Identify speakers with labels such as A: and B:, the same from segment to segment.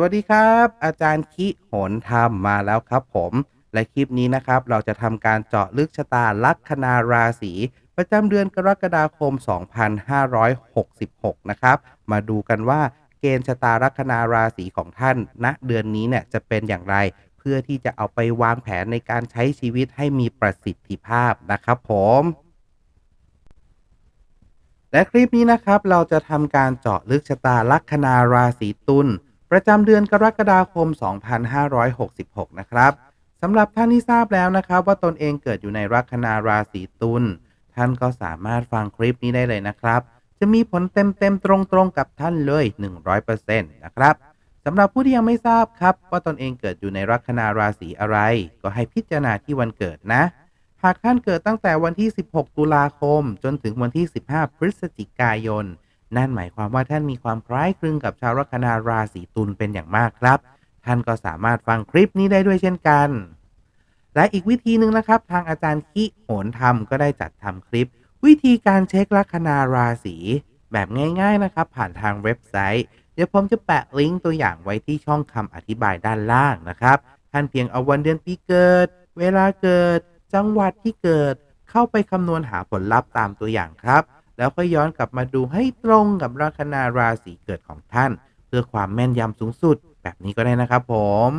A: วัสดีครับ อาจารย์คิโหนธรรมมาแล้วครับผมและคลิปนี้นะครับ เราจะทำการเจาะลึกชะตาลัคนาราศีประจำเดือนกรกฎาคม 2566 นะครับ มาดูกันว่าเกณฑ์ชะตาลัคนาราศีของท่านณเดือนนี้เนี่ยจะเป็นอย่างไร เพื่อที่จะเอาไปวางแผนในการใช้ชีวิตให้มีประสิทธิภาพนะครับผมและคลิปนี้นะครับเราจะทำการเจาะลึกชะตาลัคนาราศีตุล ประจำเดือนกรกฎาคม 2566 นะครับสำหรับท่านที่ทราบแล้วนะครับว่าตนเองเกิดอยู่ในลัคนาราศีตุลท่านก็สามารถฟังคลิปนี้ได้เลยนะครับ จะมีผลเต็มๆตรงๆกับท่านเลย 100%นะครับสำหรับผู้ที่ยังไม่ทราบครับ ว่าตนเองเกิดอยู่ในลัคนาราศีอะไร ก็ให้พิจารณาที่วันเกิดนะ หากท่านเกิดตั้งแต่วันที่ 16 ตุลาคม จนถึงวันที่ 15 พฤศจิกายน นั่นหมายความว่าท่านมีความคล้ายคลึงกับชาวลัคนาราศีตุลเป็นอย่างมากครับ ท่านก็สามารถฟังคลิปนี้ได้ด้วยเช่นกัน และอีกวิธีหนึ่งนะครับ ทางอาจารย์คิโหนธรรมก็ได้จัดทำคลิป วิธีการเช็คลัคนาราศีแบบง่าย ๆนะครับ ผ่านทางเว็บไซต์ เดี๋ยวผมจะแปะลิงก์ตัวอย่างไว้ที่ช่องคำอธิบายด้านล่างนะครับ ท่านเพียงเอาวันเดือนปีเกิด เวลาเกิด จังหวัดที่เกิด เข้าไปคำนวณหาผลลัพธ์ตามตัวอย่างครับ แล้วก็ย้อนกลับมาดูให้ตรงกับลัคนาราศีเกิดของท่าน เพื่อความแม่นยำสูงสุด แบบนี้ก็ได้นะครับผม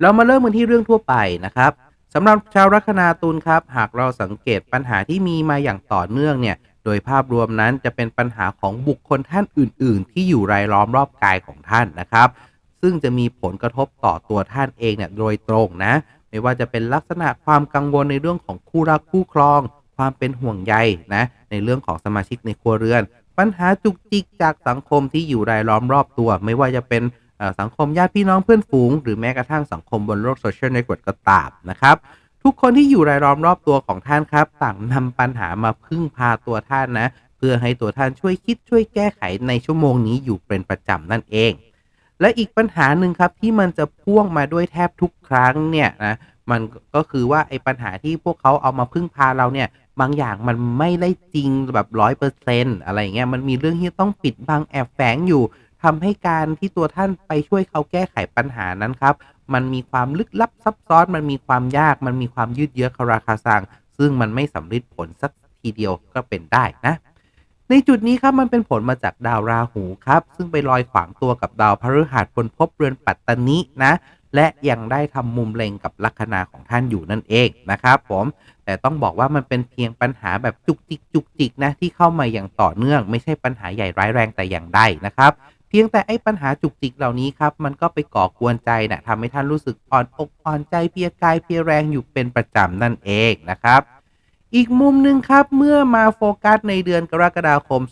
A: เรามาเริ่มกันที่เรื่องทั่วไปนะครับสำหรับชาวลัคนาตุลครับ หากเราสังเกตปัญหาที่มีมาอย่างต่อเนื่องเนี่ย โดยภาพรวมนั้นจะเป็นปัญหาของบุคคลท่านอื่น ๆ ที่อยู่รายล้อมรอบกายของท่านนะครับ ซึ่งจะมีผลกระทบต่อตัวท่านเองเนี่ยโดยตรงนะ ไม่ว่าจะเป็นลักษณะความกังวลในเรื่องของคู่รักคู่ครอง ความเป็นห่วงใยนะในเรื่องของสมาชิกในครัวเรือน ปัญหาจุกจิกจากสังคมที่อยู่รายล้อมรอบตัว ไม่ว่าจะเป็นสังคมญาติพี่น้องเพื่อนฝูง หรือแม้กระทั่งสังคมบนโลกโซเชียลเน็ตเวิร์กก็ตามนะครับทุกคนที่อยู่รายล้อมรอบตัวของท่านครับ ต่างนำปัญหามาพึ่งพาตัวท่านนะ เพื่อให้ตัวท่านช่วยคิดช่วยแก้ไขในชั่วโมงนี้อยู่เป็นประจำนั่นเอง และอีกปัญหาหนึ่งครับที่มันจะพ่วงมาด้วยแทบทุกครั้งเนี่ยนะมันก็คือว่าไอ้ปัญหาที่พวกเขาเอามาพึ่งพาเราเนี่ย บางอย่างมันไม่ได้จริงแบบร้อยเปอร์เซนต์อะไรเงี้ยมันมีเรื่องที่ต้องปิดบังแอบแฝงอยู่ทำให้การที่ตัวท่านไปช่วยเขาแก้ไขปัญหานั้นครับ มันมีความลึกลับซับซ้อน มันมีความยาก มันมีความยืดเยื้อคาราคาซัง ซึ่งมันไม่สำเร็จผลสักทีเดียวก็เป็นได้นะ ในจุดนี้ครับมันเป็นผลมาจากดาวราหูครับ ซึ่งไปลอยขวางตัวกับดาวพฤหัสบนภพเรือนปัตตนินะ และยังได้ทำมุมเล็งกับลัคนาของท่านอยู่นั่นเองนะครับผม แต่ต้องบอกว่ามันเป็นเพียงปัญหาแบบจุกจิกจุกจิกนะที่เข้ามาอย่างต่อเนื่อง ไม่ใช่ปัญหาใหญ่ร้ายแรงแต่อย่างใดนะครับเพียงแต่ไอ้ปัญหาจุกจิกเหล่านี้ครับ มันก็ไปก่อกวนใจนะทำให้ท่านรู้สึกอ่อนอกอ่อนใจเพียกายเพียแรงอยู่เป็นประจำนั่นเองนะครับ อีกมุมหนึ่งครับเมื่อมาโฟกัสในเดือนกรกฎาคม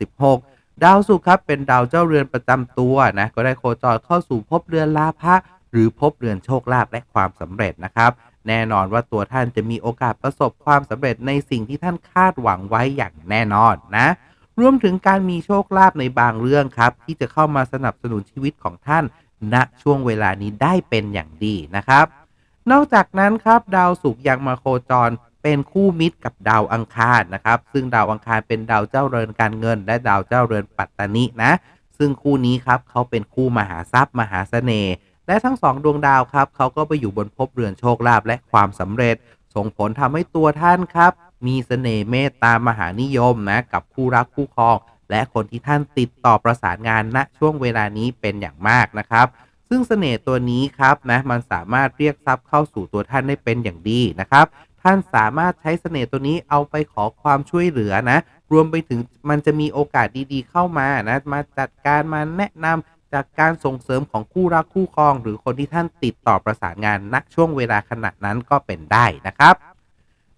A: 2566 ดาวศุกร์ครับเป็นดาวเจ้าเรือนประจำตัวนะก็ได้โคจรเข้าสู่ภพเรือนลาภะหรือภพเรือนโชคลาภและความสำเร็จนะครับ แน่นอนว่าตัวท่านจะมีโอกาสประสบความสำเร็จในสิ่งที่ท่านคาดหวังไว้อย่างแน่นอนนะ รวมถึงการมีโชคลาภในบางเรื่องครับ ที่จะเข้ามาสนับสนุนชีวิตของท่านณช่วงเวลานี้ได้เป็นอย่างดีนะครับ นอกจากนั้นครับดาวศุกร์ยังมาโคจรเป็นคู่มิตรกับดาวอังคารนะครับ ซึ่งดาวอังคารเป็นดาวเจ้าเรือนการเงิน และดาวเจ้าเรือนปัตตานินะ ซึ่งคู่นี้ครับเขาเป็นคู่มหาทรัพย์ มหาเสน่ห์ และทั้งสองดวงดาวครับเขาก็ไปอยู่บนภพเรือนโชคลาภและความสำเร็จ ส่งผลทำให้ตัวท่านครับ มีเสน่ห์เมตตามหานิยมนะกับคู่รักคู่ครอง และคนที่ท่านติดต่อประสานงานณช่วงเวลานี้เป็นอย่างมากนะครับ ซึ่งเสน่ห์ตัวนี้ครับนะมันสามารถเรียกทรัพย์เข้าสู่ตัวท่านได้เป็นอย่างดีนะครับ ท่านสามารถใช้เสน่ห์ตัวนี้เอาไปขอความช่วยเหลือนะรวมไปถึงมันจะมีโอกาสดีๆ เข้ามานะมาจัดการมาแนะนำ จากการส่งเสริมของคู่รักคู่ครอง หรือคนที่ท่านติดต่อประสานงานณช่วงเวลาขณะนั้นก็เป็นได้นะครับ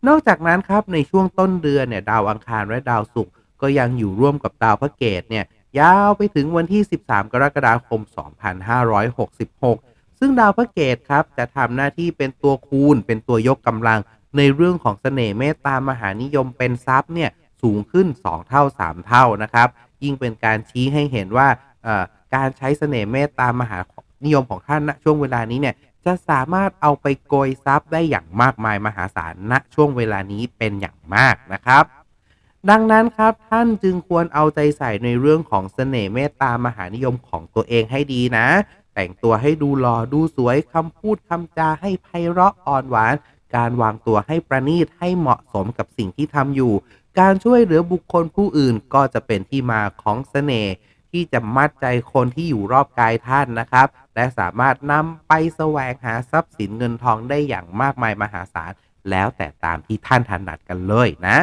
A: นอกจากนั้นครับในช่วงต้นเดือนเนี่ยดาวอังคารและดาวศุกร์ก็ยังอยู่ร่วมกับดาวพระเกตเนี่ยยาวไปถึงวันที่ 13 กรกฎาคม 2566 ซึ่งดาวพระเกตครับจะทำหน้าที่เป็นตัวคูณ เป็นตัวยกกำลัง ในเรื่องของเสน่ห์เมตตามหานิยมเป็นทรัพย์เนี่ยสูงขึ้น 2 เท่า 3 เท่านะครับ ยิ่งเป็นการชี้ให้เห็นว่า การใช้เสน่ห์เมตตามหานิยมของท่านณช่วงเวลานี้เนี่ยจะสามารถเอาไปโกยทรัพย์ได้อย่างมากมายมหาศาลณช่วงเวลานี้เป็นอย่างมากนะครับ ดังนั้นครับท่านจึงควรเอาใจใส่ในเรื่องของเสน่ห์เมตตามหานิยมของตัวเองให้ดีนะ แต่งตัวให้ดูหล่อดูสวยคำพูดคำจาให้ไพเราะอ่อนหวาน การวางตัวให้ประณีตให้เหมาะสมกับสิ่งที่ทำอยู่ การช่วยเหลือบุคคลผู้อื่นก็จะเป็นที่มาของเสน่ห์ ที่จะมัดใจคนที่อยู่รอบกายท่านนะครับ และสามารถนำไปแสวงหาทรัพย์สินเงินทองได้อย่างมากมายมหาศาล แล้วแต่ตามที่ท่านถนัดกันเลยนะ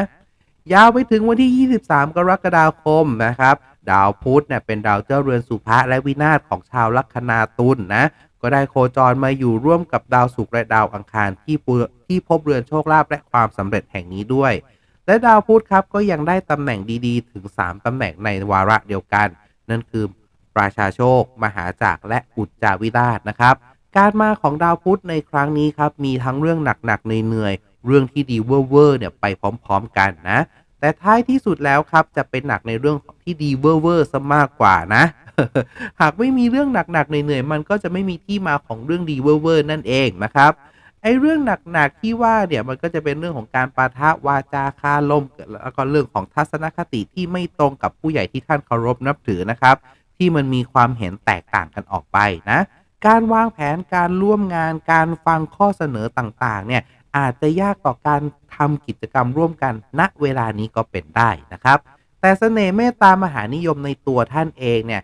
A: ยาวไปถึงวันที่ 23 กรกฎาคมนะครับ ดาวพุธเนี่ยเป็นดาวเจ้าเรือนสุภะและวินาศของชาวลัคนาตุลนะก็ได้โคจรมาอยู่ร่วมกับดาวศุกร์และดาวอังคารที่ที่พบเรือนโชคลาภและความสำเร็จแห่งนี้ด้วย และดาวพุธครับก็ยังได้ตำแหน่งดีๆ ถึง 3ตำแหน่งในวาระเดียวกัน นั่นคือประชาโชค มหาจักรและอุจจาวิราชนะครับ การมาของดาวพุธในครั้งนี้ครับ มีทั้งเรื่องหนักๆเหนื่อยๆเรื่องที่ดีเวอร์ๆเนี่ยไปพร้อมๆกันนะ แต่ท้ายที่สุดแล้วครับจะเป็นหนักในเรื่องที่ดีเวอร์ๆซะมากกว่านะ หากไม่มีเรื่องหนักๆเหนื่อยๆมันก็จะไม่มีที่มาของเรื่องดีเวอร์ๆนั่นเองนะครับ ไอ้เรื่องหนักๆที่ว่าเนี่ยมันก็จะเป็นเรื่องของการปาทะวาจาคาลมแล้วก็เรื่องของทัศนคติที่ไม่ตรงกับผู้ใหญ่ที่ท่านเคารพนับถือนะครับ ที่มันมีความเห็นแตกต่างกันออกไปนะ การวางแผนการร่วมงานการฟังข้อเสนอต่างๆ เนี่ยอาจจะยากต่อการทำกิจกรรมร่วมกันณเวลานี้ก็เป็นได้นะครับ แต่เสน่ห์เมตตามหานิยมในตัวท่านเองเนี่ย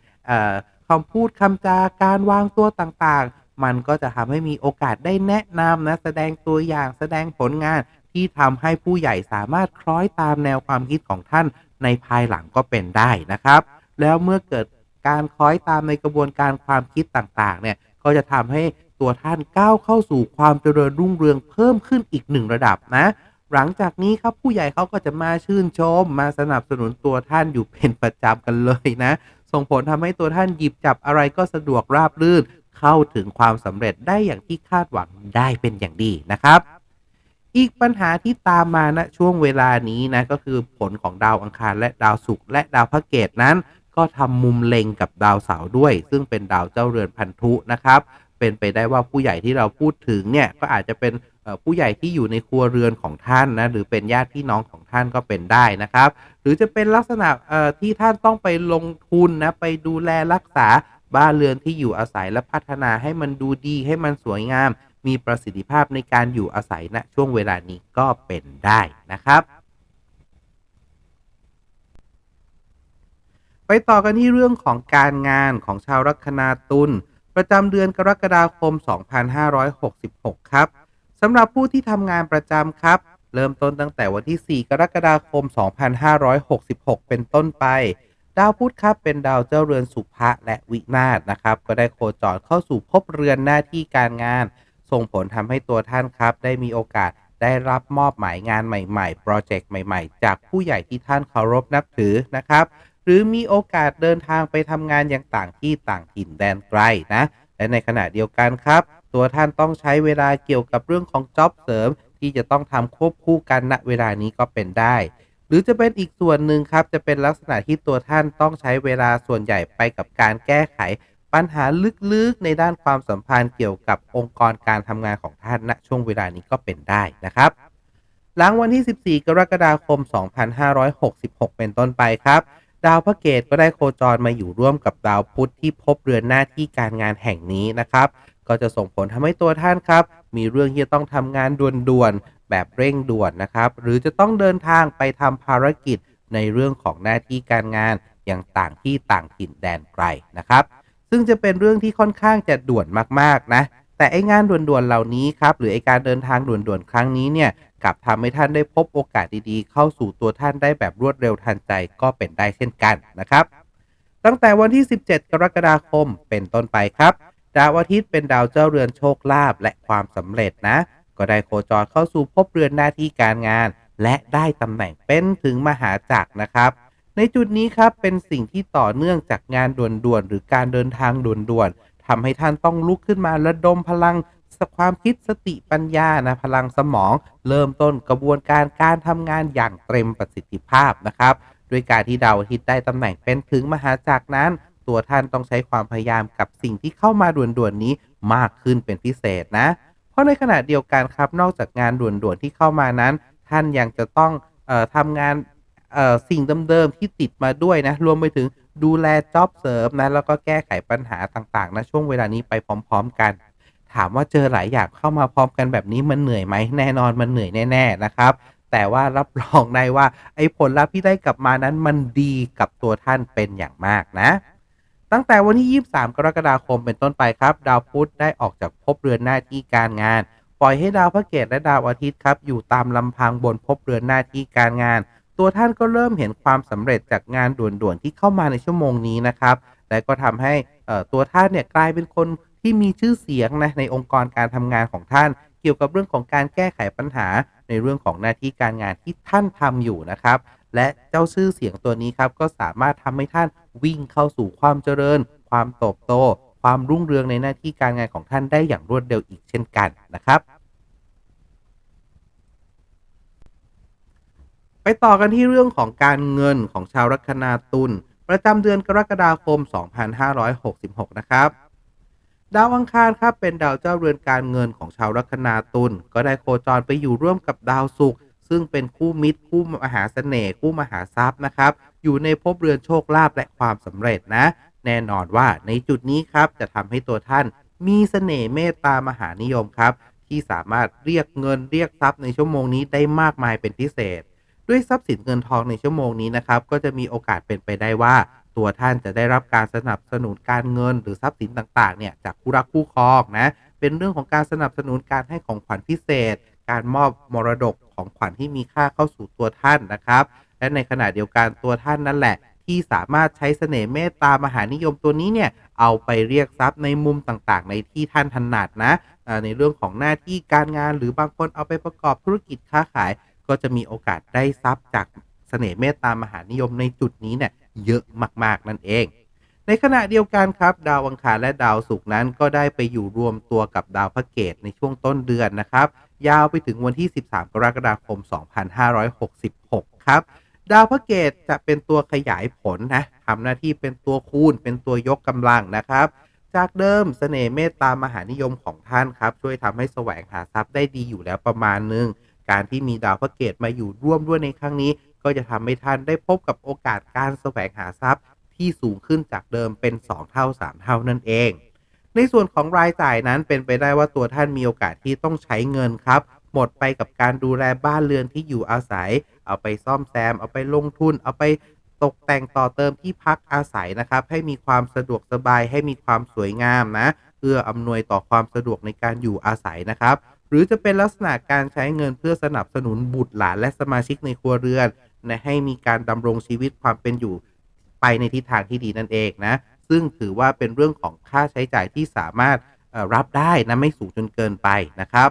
A: คำพูดคำจาการวางตัวต่างๆ มันก็จะทำให้มีโอกาสได้แนะนำนะแสดงตัวอย่างแสดงผลงานที่ทำให้ผู้ใหญ่สามารถคล้อยตามแนวความคิดของท่านในภายหลังก็เป็นได้นะครับ แล้วเมื่อเกิดการคล้อยตามในกระบวนการความคิดต่างๆ เนี่ยก็จะทำให้ตัวท่านก้าวเข้าสู่ความเจริญรุ่งเรืองเพิ่มขึ้นอีกหนึ่งระดับนะ หลังจากนี้ครับผู้ใหญ่เขาก็จะมาชื่นชม มาสนับสนุนตัวท่านอยู่เป็นประจำกันเลยนะ ส่งผลทำให้ตัวท่านหยิบจับอะไรก็สะดวกราบรื่น เข้าถึงความสำเร็จได้อย่างที่คาดหวังได้เป็นอย่างดีนะครับ อีกปัญหาที่ตามมาณช่วงเวลานี้นะก็คือผลของดาวอังคารและดาวศุกร์และดาวพระเกตนั้น ก็ทำมุมเล็งกับดาวเสาร์ด้วย ซึ่งเป็นดาวเจ้าเรือนพันธุนะครับ เป็นไปได้ว่าผู้ใหญ่ที่เราพูดถึงเนี่ยก็อาจจะเป็นผู้ใหญ่ที่อยู่ในครัวเรือนของท่านนะหรือเป็นญาติพี่น้องของท่านก็เป็นได้นะครับ หรือจะเป็นลักษณะที่ท่านต้องไปลงทุนนะไปดูแลรักษา บ้านเรือนที่อยู่อาศัยและพัฒนาให้มันดูดีให้มันสวยงาม มีประสิทธิภาพในการอยู่อาศัยณช่วงเวลานี้ก็เป็นได้นะครับ ไปต่อกันที่เรื่องของการงานของชาวลัคนาตุลประจำเดือนกรกฎาคม 2566 ครับสำหรับผู้ที่ทำงานประจำครับ เริ่มต้นตั้งแต่วันที่ 4 กรกฎาคม 2566 เป็นต้นไป ดาวพุธครับเป็นดาวเจ้าเรือนสุภะและวินาศนะครับ ก็ได้โคจรเข้าสู่ภพเรือนหน้าที่การงาน ส่งผลทำให้ตัวท่านครับ ได้มีโอกาสได้รับมอบหมายงานใหม่ๆ โปรเจกต์ใหม่ๆ จากผู้ใหญ่ที่ท่านเคารพนับถือนะครับ หรือมีโอกาสเดินทางไปทำงานอย่างต่างที่ต่างถิ่นแดนไกลนะ และในขณะเดียวกันครับ ตัวท่านต้องใช้เวลาเกี่ยวกับเรื่องของจ็อบเสริม ที่จะต้องทำควบคู่กันณเวลานี้ก็เป็นได้ รือจะเป็นอีกส่วนหนึ่งครับจะเป็นลักษณะที่ตัวท่านต้องใช้เวลาส่วนใหญ่ไปกับการแก้ไข ปัญหาลึกๆในด้านความสัมพันธ์เกี่ยวกับองค์กรการทำงานของท่านณช่วงเวลานี้ก็เป็นได้นะครับ หลังวันที่ 14 กรกฎาคม 2566 เป็นต้นไปครับ ดาวพระเกตก็ได้โคจรมาอยู่ร่วมกับดาวพุธที่พบเรือนหน้าที่การงานแห่งนี้นะครับ ก็จะส่งผลทำให้ตัวท่านครับ มีเรื่องที่จะต้องทำงานด่วน แบบเร่งด่วนนะครับ หรือจะต้องเดินทางไปทำภารกิจในเรื่องของหน้าที่การงานอย่างต่างที่ต่างถิ่นแดนไกลนะครับ ซึ่งจะเป็นเรื่องที่ค่อนข้างจะด่วนมากๆนะ แต่ไอ้งานด่วนๆเหล่านี้ครับหรือไอ้การเดินทางด่วนๆครั้งนี้เนี่ยกลับทำให้ท่านได้พบโอกาสดีๆ เข้าสู่ตัวท่านได้แบบรวดเร็วทันใจก็เป็นได้เช่นกันนะครับ ตั้งแต่วันที่ 17 กรกฎาคมเป็นต้นไปครับ ดาวอาทิตย์เป็นดาวเจ้าเรือนโชคลาภและความสำเร็จนะ ก็ได้โคจรเข้าสู่ภพเรือนหน้าที่การงาน และได้ตำแหน่งเป็นถึงมหาจักรนะครับ ในจุดนี้ครับเป็นสิ่งที่ต่อเนื่องจากงานด่วนๆหรือการเดินทางด่วนๆทำให้ท่านต้องลุกขึ้นมาระดมพลังความคิดสติปัญญานะพลังสมอง เริ่มต้นกระบวนการการทำงานอย่างเต็มประสิทธิภาพนะครับด้วยการที่ดาวอาทิตย์ได้ตำแหน่งเป็นถึงมหาจักรนั้น ตัวท่านต้องใช้ความพยายามกับสิ่งที่เข้ามาด่วนๆนี้มากขึ้นเป็นพิเศษนะ เพราะในขณะเดียวกันครับ นอกจากงานด่วนๆที่เข้ามานั้น ท่านยังจะต้องออทำงานสิ่งเดิมๆที่ติดมาด้วยนะ รวมไปถึงดูแลจ็อบเสริมนะ แล้วก็แก้ไขปัญหาต่างๆณช่วงเวลานี้ไปพร้อม ๆ กัน ถามว่าเจอหลายอย่างเข้ามาพร้อมกันแบบนี้มันเหนื่อยไหมแน่นอนมันเหนื่อยแน่ ๆนะครับ แต่ว่ารับรองได้ว่าไอ้ผลลัพธ์ที่ได้กลับมานั้นมันดีกับตัวท่านเป็นอย่างมากนะ ตั้งแต่วันที่ 23 กรกฎาคมเป็นต้นไปครับ ดาวพุธได้ออกจากภพเรือนหน้าที่การงาน ปล่อยให้ดาวพระเกตและดาวอาทิตย์ครับ อยู่ตามลำพังบนภพเรือนหน้าที่การงาน ตัวท่านก็เริ่มเห็นความสำเร็จจากงานด่วนๆที่เข้ามาในชั่วโมงนี้นะครับและก็ทำให้ตัวท่านเนี่ยกลายเป็นคนที่มีชื่อเสียงนะในองค์กรการทำงานของท่าน เกี่ยวกับเรื่องของการแก้ไขปัญหาในเรื่องของหน้าที่การงานที่ท่านทำอยู่นะครับ และเจ้าชื่อเสียงตัวนี้ครับก็สามารถทำให้ท่านวิ่งเข้าสู่ความเจริญ ความโตบโต ความรุ่งเรืองในหน้าที่การงานของท่านได้อย่างรวดเร็วอีกเช่นกันนะครับ ไปต่อกันที่เรื่องของการเงินของชาวลัคนาตุลประจำเดือนกรกฎาคม 2566 นะครับดาวอังคารครับเป็นดาวเจ้าเรือนการเงินของชาวลัคนาตุลก็ได้โคจรไปอยู่ร่วมกับดาวศุกร์ ซึ่งเป็นคู่มิตรคู่มหาเสน่ห์คู่มหาทรัพย์นะครับ อยู่ในภพเรือนโชคลาภและความสำเร็จนะ แน่นอนว่าในจุดนี้ครับจะทำให้ตัวท่านมีเสน่ห์เมตตามหานิยมครับ ที่สามารถเรียกเงินเรียกทรัพย์ในชั่วโมงนี้ได้มากมายเป็นพิเศษ ด้วยทรัพย์สินเงินทองในชั่วโมงนี้นะครับ ก็จะมีโอกาสเป็นไปได้ว่า ตัวท่านจะได้รับการสนับสนุนการเงินหรือทรัพย์สินต่างๆเนี่ยจากคู่รักคู่ครองนะเป็นเรื่องของการสนับสนุนการให้ของขวัญพิเศษ การมอบมรดกของขวัญที่มีค่าเข้าสู่ตัวท่านนะครับ และในขณะเดียวกันตัวท่านนั่นแหละ ที่สามารถใช้เสน่ห์เมตตามหานิยมตัวนี้เนี่ยเอาไปเรียกทรัพย์ในมุมต่างๆ ในที่ท่านถนัดนะในเรื่องของหน้าที่การงานหรือบางคนเอาไปประกอบธุรกิจค้าขาย ก็จะมีโอกาสได้ทรัพย์จากเสน่ห์เมตตามหานิยมในจุดนี้เนี่ยเยอะมากๆนั่นเองในขณะเดียวกันครับดาวอังคารและดาวศุกร์นั้นก็ได้ไปอยู่รวมตัวกับดาวพระเกตในช่วงต้นเดือนนะครับ ยาวไปถึงวันที่ 13 กรกฎาคม 2566 ครับ ดาวพระเกตจะเป็นตัวขยายผลนะทำหน้าที่เป็นตัวคูณ เป็นตัวยกกำลังนะครับ จากเดิมเสน่ห์เมตตามหานิยมของท่านครับ ช่วยทำให้แสวงหาทรัพย์ได้ดีอยู่แล้วประมาณนึง การที่มีดาวพระเกตมาอยู่ร่วมด้วยในครั้งนี้ ก็จะทำให้ท่านได้พบกับโอกาสการแสวงหาทรัพย์ ที่สูงขึ้นจากเดิมเป็น 2 เท่า 3 เท่านั่นเอง ในส่วนของรายจ่ายนั้นเป็นไปได้ว่าตัวท่านมีโอกาสที่ต้องใช้เงินครับ หมดไปกับการดูแลบ้านเรือนที่อยู่อาศัย เอาไปซ่อมแซม เอาไปลงทุน เอาไปตกแต่งต่อเติมที่พักอาศัยนะครับ ให้มีความสะดวกสบายให้มีความสวยงามนะเพื่ออำนวยต่อความสะดวกในการอยู่อาศัยนะครับ หรือจะเป็นลักษณะการใช้เงินเพื่อสนับสนุนบุตรหลานและสมาชิกในครัวเรือนนะให้มีการดำรงชีวิตความเป็นอยู่ไปในทิศทางที่ดีนั่นเองนะ ซึ่งถือว่าเป็นเรื่องของค่าใช้จ่ายที่สามารถรับได้นะไม่สูงจนเกินไปนะครับ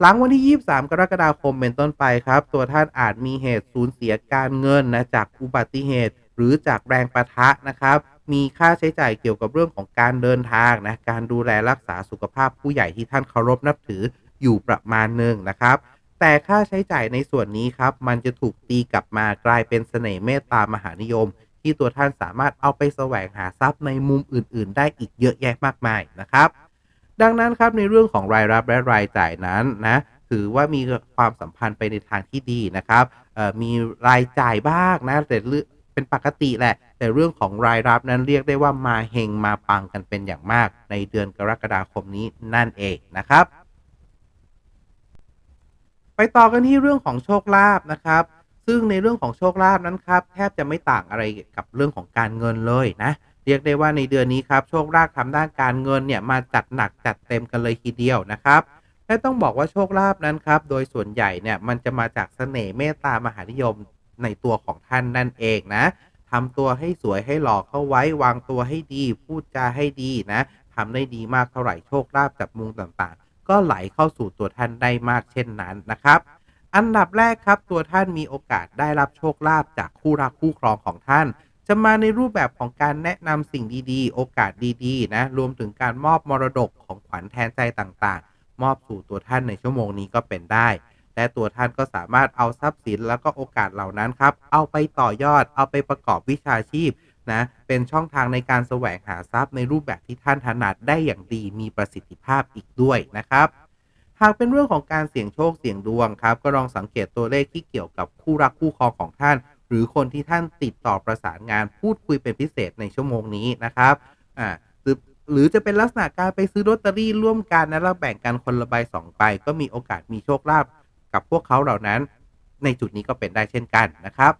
A: หลังวันที่ 23 กรกฎาคมเป็นต้นไปครับ ตัวท่านอาจมีเหตุสูญเสียการเงินนะจากอุบัติเหตุ หรือจากแรงประทะนะครับ มีค่าใช้จ่ายเกี่ยวกับเรื่องของการเดินทางนะการดูแลรักษาสุขภาพผู้ใหญ่ที่ท่านเคารพนับถืออยู่ประมาณหนึ่งนะครับแต่ค่าใช้จ่ายในส่วนนี้ครับ มันจะถูกตีกลับมากลายเป็นเสน่ห์เมตตามหานิยม ที่ตัวท่านสามารถเอาไปแสวงหาทรัพย์ในมุมอื่น ๆ ได้อีกเยอะแยะมากมายนะครับ ดังนั้นครับในเรื่องของรายรับและรายจ่ายนั้นนะถือว่ามีความสัมพันธ์ไปในทางที่ดีนะครับมีรายจ่ายบ้างนะแต่เรื่องเป็นปกติแหละ แต่เรื่องของรายรับนั้นเรียกได้ว่ามาเฮงมาปังกันเป็นอย่างมาก ในเดือนกรกฎาคมนี้นั่นเองนะครับ ไปต่อกันที่เรื่องของโชคลาภนะครับ ซึ่งในเรื่องของโชคลาภนั้นครับแทบจะไม่ต่างอะไรกับเรื่องของการเงินเลยนะเรียกได้ว่าในเดือนนี้ครับโชคลาภทำด้านการเงินเนี่ยมาจัดหนักจัดเต็มกันเลยทีเดียวนะครับและต้องบอกว่าโชคลาภนั้นครับโดยส่วนใหญ่เนี่ยมันจะมาจากเสน่ห์เมตตามหานิยมในตัวของท่านนั่นเองนะทำตัวให้สวยให้หล่อเข้าไว้ วางตัวให้ดี พูดจาให้ดีนะทำได้ดีมากเท่าไหร่โชคลาภจากมุมต่างๆ ก็ไหลเข้าสู่ตัวท่านได้มากเช่นนั้นนะครับ อันดับแรกครับ ตัวท่านมีโอกาสได้รับโชคลาภจากคู่รักคู่ครองของท่าน จะมาในรูปแบบของการแนะนำสิ่งดีๆ โอกาสดีๆ นะ รวมถึงการมอบมรดกของขวัญแทนใจต่างๆ มอบสู่ตัวท่านในชั่วโมงนี้ก็เป็นได้ และตัวท่านก็สามารถเอาทรัพย์สินแล้วก็โอกาสเหล่านั้นครับ เอาไปต่อยอด เอาไปประกอบวิชาชีพนะ เป็นช่องทางในการแสวงหาทรัพย์ในรูปแบบที่ท่านถนัดได้อย่างดีมีประสิทธิภาพอีกด้วยนะครับ หากเป็นเรื่องของการเสี่ยงโชคเสี่ยงดวงครับ ก็ลองสังเกตตัวเลขที่เกี่ยวกับคู่รักคู่ครองของท่าน หรือคนที่ท่านติดต่อประสานงานพูดคุยเป็นพิเศษในชั่วโมงนี้นะครับอ่าหรือจะเป็นลักษณะการไปซื้อลอตเตอรี่ร่วมกันนะแล้วแบ่งกันคนละใบสองใบก็มีโอกาสมีโชคลาภกับพวกเขาเหล่านั้น ในจุดนี้ก็เป็นได้เช่นกันนะครับ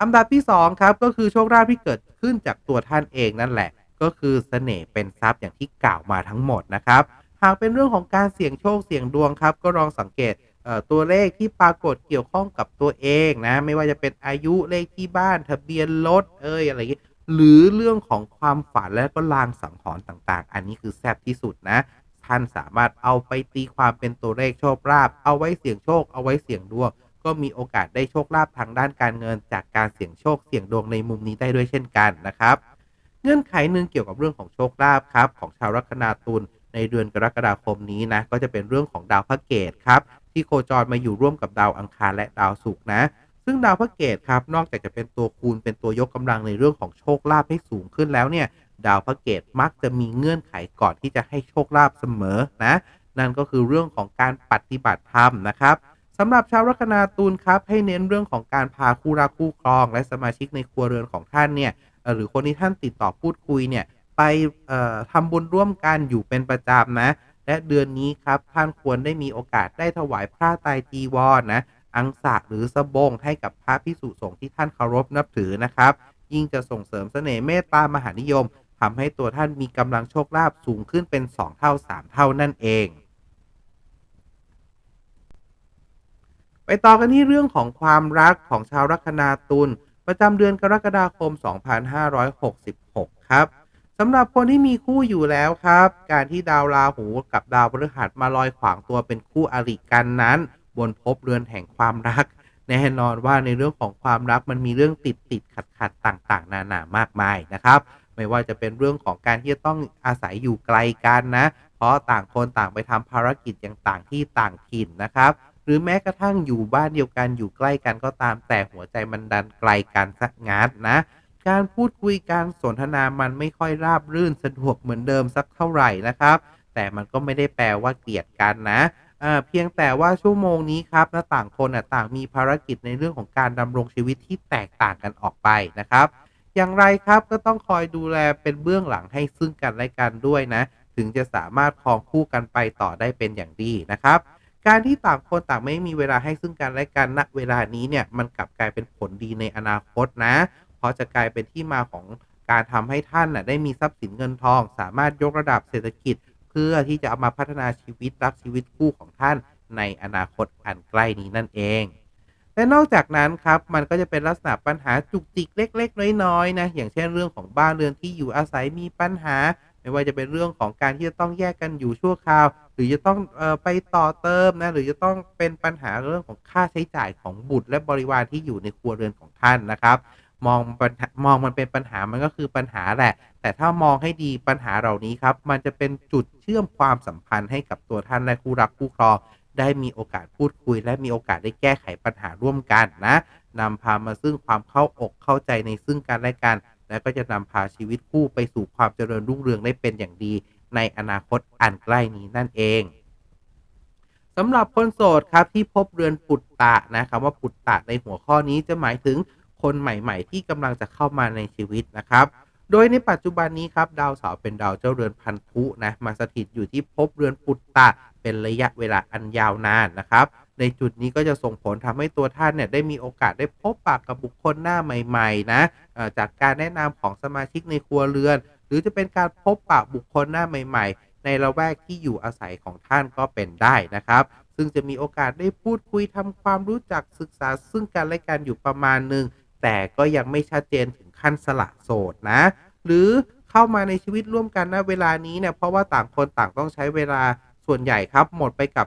A: อันดับที่สองครับก็คือโชคลาภที่เกิดขึ้นจากตัวท่านเองนั่นแหละ ก็คือเสน่ห์เป็นทรัพย์อย่างที่กล่าวมาทั้งหมดนะครับ หากเป็นเรื่องของการเสี่ยงโชคเสี่ยงดวงครับ ก็ลองสังเกตเตัวเลขที่ปรากฏเกี่ยวข้องกับตัวเองนะ ไม่ว่าจะเป็นอายุเลขที่บ้านทะเบียนรถเอ้ยอะไรอย่างงี้หรือเรื่องของความฝันและก็ลางสังหรณ์ต่างๆ อันนี้คือแซ่บที่สุดนะ ท่านสามารถเอาไปตีความเป็นตัวเลขโชคลาภเอาไว้เสี่ยงโชค เอาไว้เสี่ยงดวง ก็มีโอกาสได้โชคลาภทางด้านการเงิน จากการเสี่ยงโชคเสี่ยงดวงในมุมนี้ได้ด้วยเช่นกันนะครับ เงื่อนไขหนึ่งเกี่ยวกับเรื่องของโชคลาภครับของชาวลัคนาตุล ในเดือนกรกฎาคมนี้นะก็จะเป็นเรื่องของดาวพระเกตครับที่โคจรมาอยู่ร่วมกับดาวอังคารและดาวศุกร์นะ ซึ่งดาวพระเกตครับนอกจากจะเป็นตัวคูณเป็นตัวยกกำลังในเรื่องของโชคลาภให้สูงขึ้นแล้วเนี่ยดาวพระเกตมักจะมีเงื่อนไขก่อนที่จะให้โชคลาภเสมอนะนั่นก็คือเรื่องของการปฏิบัติธรรมนะครับสำหรับชาวลัคนาตุลครับให้เน้นเรื่องของการพาคู่รักคู่ครอง และสมาชิกในครัวเรือนของท่านเนี่ยหรือคนที่ท่านติดต่อพูดคุยเนี่ย ไปทำบุญร่วมกันอยู่เป็นประจำนะ และเดือนนี้ครับท่านควรได้มีโอกาสได้ถวายผ้าไตรจีวรนะอังสะหรือสบงให้กับพระพิสุสงฆ์ที่ท่านเคารพนับถือนะครับ ยิ่งจะส่งเสริมเสน่ห์เมตตามหานิยมทำให้ตัวท่านมีกำลังโชคลาภสูงขึ้นเป็น 2 เท่า 3 เท่านั่นเอง ไปต่อกันที่เรื่องของความรักของชาวลัคนาตุลประจำเดือนกรกฎาคม 2566 ครับ สำหรับคนที่มีคู่อยู่แล้วครับ การที่ดาวราหูกับดาวพฤหัสมาลอยขวางตัวเป็นคู่อริกันนั้น บนภพเรือนแห่งความรัก แน่นอนว่าในเรื่องของความรักมันมีเรื่องติดติดขัดขัดต่างๆ นานามากมายนะครับ ไม่ว่าจะเป็นเรื่องของการที่จะต้องอาศัยอยู่ไกลกันนะ เพราะต่างคนต่างไปทำภารกิจอย่างต่างที่ต่างถิ่นนะครับหรือแม้กระทั่งอยู่บ้านเดียวกันอยู่ใกล้กันก็ตามแต่หัวใจมันดันไกลกันสักงานนะ การพูดคุยการสนทนามันไม่ค่อยราบรื่นสะดวกเหมือนเดิมสักเท่าไหร่นะครับ แต่มันก็ไม่ได้แปลว่าเกลียดกันนะเพียงแต่ว่าชั่วโมงนี้ครับนะต่างคนต่างมีภารกิจในเรื่องของการดำรงชีวิตที่แตกต่างกันออกไปนะครับ อย่างไรครับก็ต้องคอยดูแลเป็นเบื้องหลังให้ซึ่งกันและกันด้วยนะ ถึงจะสามารถครองคู่กันไปต่อได้เป็นอย่างดีนะครับ การที่ต่างคนต่างไม่มีเวลาให้ซึ่งกันและกันณเวลานี้เนี่ยมันกลับกลายเป็นผลดีในอนาคตนะ เพราะจะกลายเป็นที่มาของการทำให้ท่านน่ะได้มีทรัพย์สินเงินทอง สามารถยกระดับเศรษฐกิจ เพื่อที่จะเอามาพัฒนาชีวิตรักชีวิตคู่ของท่านในอนาคตอันใกล้นี้นั่นเองและนอกจากนั้นครับมันก็จะเป็นลักษณะปัญหาจุกจิกเล็ก ๆ น้อยๆนะอย่างเช่นเรื่องของบ้านเรือนที่อยู่อาศัยมีปัญหา ไม่ว่าจะเป็นเรื่องของการที่จะต้องแยกกันอยู่ชั่วคราว หรือจะต้องออไปต่อเติมนะหรือจะต้องเป็นปัญหาเรื่องของค่าใช้จ่ายของบุตรและบริวารที่อยู่ในครัวเรือนของท่านนะครับ มองมองมันเป็นปัญหามันก็คือปัญหาแหละ แต่ถ้ามองให้ดีปัญหาเหล่านี้ครับ มันจะเป็นจุดเชื่อมความสัมพันธ์ให้กับตัวท่านและคู่รักคู่ครองได้มีโอกาสพูดคุย และมีโอกาสได้แก้ไขปัญหาร่วมกันนะนำพามาซึ่งความเข้าอกเข้าใจในซึ่งกันและกัน และก็จะนำพาชีวิตคู่ไปสู่ความเจริญรุ่งเรืองได้เป็นอย่างดี ในอนาคตอันใกล้นี้นั่นเองสำหรับคนโสดครับที่พบเรือนปุตตะนะคำว่าปุตตะในหัวข้อนี้จะหมายถึง คนใหม่ ๆ ที่กำลังจะเข้ามาในชีวิตนะครับ โดยในปัจจุบันนี้ครับดาวเสาร์เป็นดาวเจ้าเรือนพันธุนะมาสถิตอยู่ที่ภพเรือนปุตตะ เป็นระยะเวลาอันยาวนานนะครับ ในจุดนี้ก็จะส่งผลทำให้ตัวท่านเนี่ยได้มีโอกาสได้พบปะกับบุคคลหน้าใหม่ ๆ นะจากการแนะนำของสมาชิกในครัวเรือน หรือจะเป็นการพบปะบุคคลหน้าใหม่ ๆในละแวกที่อยู่อาศัยของท่านก็เป็นได้นะครับ ซึ่งจะมีโอกาสได้พูดคุยทำความรู้จักศึกษาซึ่งกันและกันอยู่ประมาณหนึ่ง แต่ก็ยังไม่ชัดเจนถึงขั้นสละโสดนะ หรือเข้ามาในชีวิตร่วมกันณเวลานี้เนี่ยเพราะว่าต่างคนต่างต้องใช้เวลาส่วนใหญ่ครับ หมดไปกับ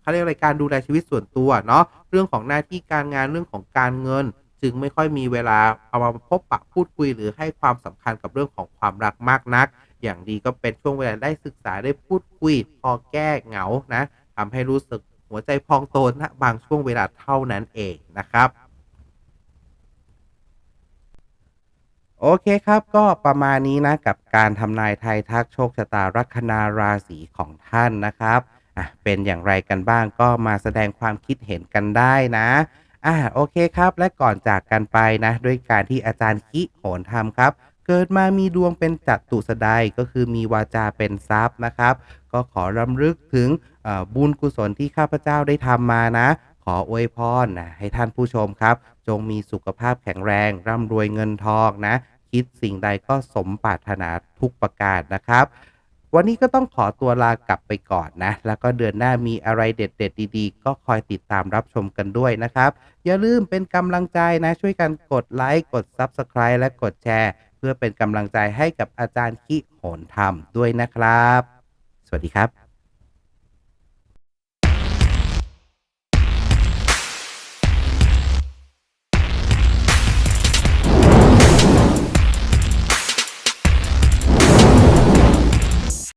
A: เขาเรียกอะไรการดูแลชีวิตส่วนตัวเนาะเรื่องของหน้าที่การงานเรื่องของการเงิน จึงไม่ค่อยมีเวลาเอามาพบปะพูดคุย หรือให้ความสำคัญกับเรื่องของความรักมากนัก อย่างดีก็เป็นช่วงเวลาได้ศึกษาได้พูดคุย พอแก้เหงานะทำให้รู้สึกหัวใจพองโตณบางช่วงเวลาเท่านั้นเองนะครับ โอเคครับก็ประมาณนี้นะกับการทำนายไทายทักโชคชะตาลัคนาราศีของท่านนะครับอะเป็นอย่างไรกันบ้างก็มาแสดงความคิดเห็นกันได้นะอะโอเคครับ และก่อนจากกันไปนะด้วยการที่อาจารย์คิโหนธรรมครับ เกิดมามีดวงเป็นจัตุสดายก็คือมีวาจาเป็นทรัพย์นะครับ ก็ขอรำลึกถึงบุญกุศลที่ข้าพเจ้าได้ทำมานะ ออวยพรนะให้ท่านผู้ชมครับ จงมีสุขภาพแข็งแรง ร่ำรวยเงินทองนะ คิดสิ่งใดก็สมปรารถนาทุกประการนะครับ วันนี้ก็ต้องขอตัวลากลับไปก่อนนะ แล้วก็เดือนหน้ามีอะไรเด็ด ๆ ดี ๆ ก็คอยติดตามรับชมกันด้วยนะครับ อย่าลืมเป็นกำลังใจนะ ช่วยกันกดไลค์กด Subscribe และกดแชร์ เพื่อเป็นกำลังใจให้กับอาจารย์คิโหนธรรมด้วยนะครับ สวัสดีครับ